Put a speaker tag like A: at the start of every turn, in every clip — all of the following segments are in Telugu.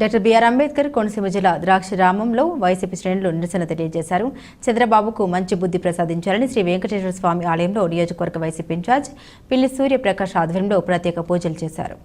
A: డాక్టర్ బిఆర్ అంబేద్కర్ కోనసీమ జిల్లా ద్రాక్షరామంలో వైసీపీ శ్రేణులు నిరసన తెలియజేశారు. చంద్రబాబుకు మంచి బుద్ధి ప్రసాదించాలని శ్రీ వెంకటేశ్వర స్వామి ఆలయంలో నియోజకవర్గ వైసీపీ ఇన్ఛార్జ్ పిల్లి సూర్యప్రకాష్ ఆధ్వర్యంలో ప్రత్యేక పూజలు చేశారు.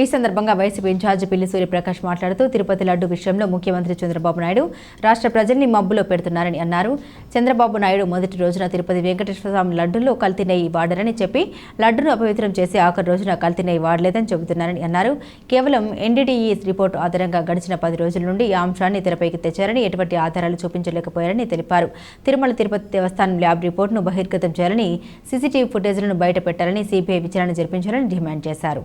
A: ఈ సందర్భంగా వైసీపీ ఇన్ఛార్జ్ పిల్లి సూర్యప్రకాష్ మాట్లాడుతూ తిరుపతి లడ్డు విషయంలో ముఖ్యమంత్రి చంద్రబాబు నాయుడు రాష్ట్ర ప్రజల్ని మబ్బులో పెడుతున్నారని అన్నారు. చంద్రబాబు నాయుడు మొదటి రోజున తిరుపతి వెంకటేశ్వర స్వామి లడ్డులో కల్తీ నెయ్యి వాడారని చెప్పి లడ్డును అపవిత్రం చేసి ఆఖరి రోజున కల్తీ నెయ్యి వాడలేదని చెబుతున్నారని అన్నారు. కేవలం ఎన్డీడీఈ రిపోర్టు ఆధారంగా గడిచిన పది రోజుల నుండి ఈ అంశాన్ని తెరపైకి తెచ్చారని ఎటువంటి ఆధారాలు చూపించలేకపోయారని తెలిపారు. తిరుమల తిరుపతి దేవస్థానం ల్యాబ్ రిపోర్టును బహిర్గతం చేయాలని సీసీటీవీ ఫుటేజ్లను బయట పెట్టాలని విచారణ జరిపించాలని డిమాండ్ చేశారు.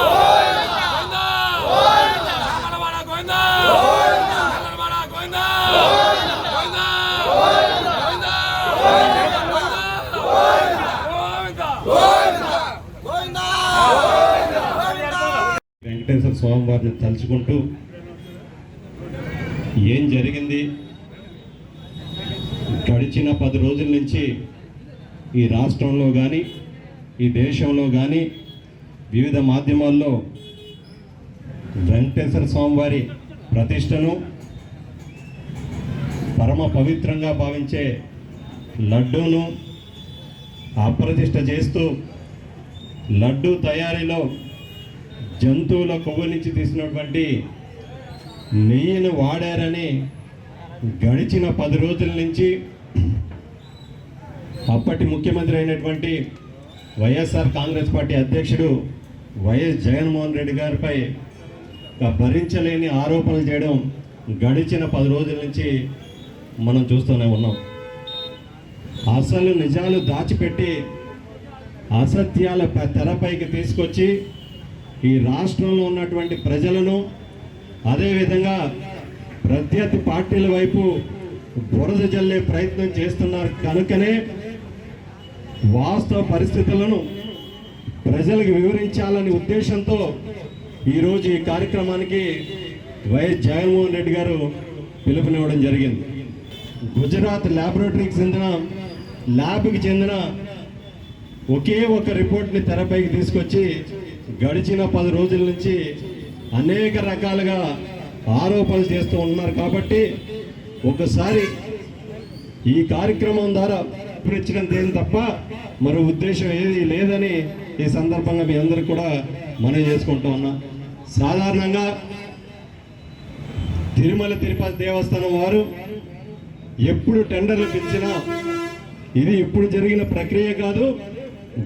B: స్వామివారిని తలుచుకుంటూ ఏం జరిగింది? గడిచిన పది రోజుల నుంచి ఈ రాష్ట్రంలో కానీ ఈ దేశంలో కానీ వివిధ మాధ్యమాల్లో వెంకటేశ్వర స్వామివారి ప్రతిష్టను పరమ పవిత్రంగా భావించే లడ్డూను అప్రతిష్ట చేస్తూ లడ్డూ తయారీలో జంతువుల కొవ్వు నుంచి తీసినటువంటి నెయ్యిని వాడారని గడిచిన పది రోజుల నుంచి అప్పటి ముఖ్యమంత్రి అయినటువంటి వైఎస్ఆర్ కాంగ్రెస్ పార్టీ అధ్యక్షుడు వైఎస్ జగన్మోహన్ రెడ్డి గారిపై భరించలేని ఆరోపణలు చేయడం గడిచిన పది రోజుల నుంచి మనం చూస్తూనే ఉన్నాం. అసలు నిజాలు దాచిపెట్టి అసత్యాల తెరపైకి తీసుకొచ్చి ఈ రాష్ట్రంలో ఉన్నటువంటి ప్రజలను అదేవిధంగా ప్రత్యర్థి పార్టీల వైపు బురద జల్లే ప్రయత్నం చేస్తున్నారు కనుకనే వాస్తవ పరిస్థితులను ప్రజలకు వివరించాలనే ఉద్దేశంతో ఈరోజు ఈ కార్యక్రమానికి వైఎస్ జగన్మోహన్ రెడ్డి గారు పిలుపునివ్వడం జరిగింది. గుజరాత్ ల్యాబొరేటరీకి చెందిన ల్యాబ్కి చెందిన ఒకే ఒక రిపోర్ట్ని తెరపైకి తీసుకొచ్చి గడిచిన పది రోజుల నుంచి అనేక రకాలుగా ఆరోపణలు చేస్తూ ఉన్నారు కాబట్టి ఒకసారి ఈ కార్యక్రమం ద్వారా ఇచ్చినంత ఏం తప్ప మరో ఉద్దేశం ఏది లేదని ఈ సందర్భంగా మీ అందరూ కూడా మనం చేసుకుంటూ ఉన్నాం. సాధారణంగా తిరుమల తిరుపతి దేవస్థానం వారు ఎప్పుడు టెండర్లు పిలిచినా ఇది ఇప్పుడు జరిగిన ప్రక్రియ కాదు.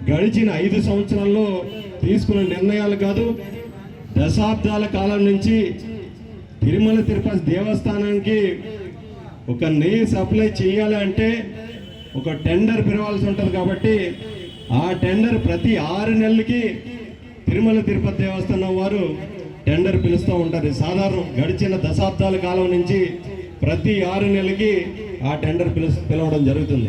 B: గడిచిన ఐదు సంవత్సరాల్లో తీసుకున్న నిర్ణయాలు కాదు దశాబ్దాల కాలం నుంచి తిరుమల తిరుపతి దేవస్థానానికి ఒక నెయ్యి సప్లై చేయాలి అంటే ఒక టెండర్ పిలవాల్సి ఉంటుంది కాబట్టి ఆ టెండర్ ప్రతి ఆరు నెలలకి తిరుమల తిరుపతి దేవస్థానం వారు టెండర్ పిలుస్తూ ఉంటారు. సాధారణం గడిచిన దశాబ్దాల కాలం నుంచి ప్రతి ఆరు నెలలకి ఆ టెండర్ పిలు పిలవడం జరుగుతుంది.